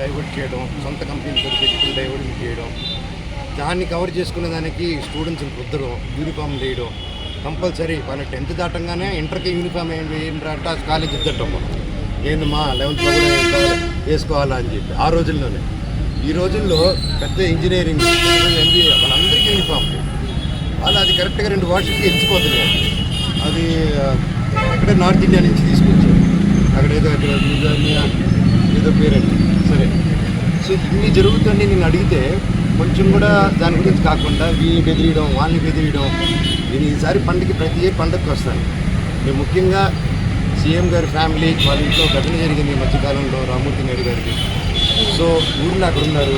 Divert చేయడం సొంత కంపెనీలతో పెట్టుకుని డైవర్ట్ చేయడం దాన్ని కవర్ చేసుకునే దానికి స్టూడెంట్స్ని రుద్దడం యూనిఫామ్ వేయడం కంపల్సరీ వాళ్ళ టెన్త్ దాటంగానే ఇంటర్కి యూనిఫామ్ ఏంటంటే కాలేజ్ ఇద్దటం ఏంది మా లెవెన్త్లో వేసుకోవాలా అని చెప్పి. ఆ రోజుల్లోనే. ఈ రోజుల్లో పెద్ద ఇంజనీరింగ్ ఎంబీఏ వాళ్ళందరికీ యూనిఫామ్ వాళ్ళు అది కరెక్ట్గా రెండు వాషింగ్కి ఎంచిపోతున్నాయి అది ఎక్కడ నార్త్ ఇండియా నుంచి తీసుకొచ్చారు. అక్కడ ఏదో అక్కడ నిజామియా ఏదో పేరండి సరే. సో ఇన్ని జరుగుతుంది నేను అడిగితే కొంచెం కూడా దాని గురించి కాకుండా వీళ్ళని బెదిరియడం వాళ్ళని బెదిరియడం నేను ఈసారి పండుగకి ప్రతి ఏ పండుగకి వస్తాను. నేను ముఖ్యంగా సీఎం గారి ఫ్యామిలీ వాళ్ళ ఇంట్లో ఘటన జరిగింది ఈ మధ్యకాలంలో రామూర్తి నాయుడు గారికి. సో ఊరిలో అక్కడ ఉన్నారు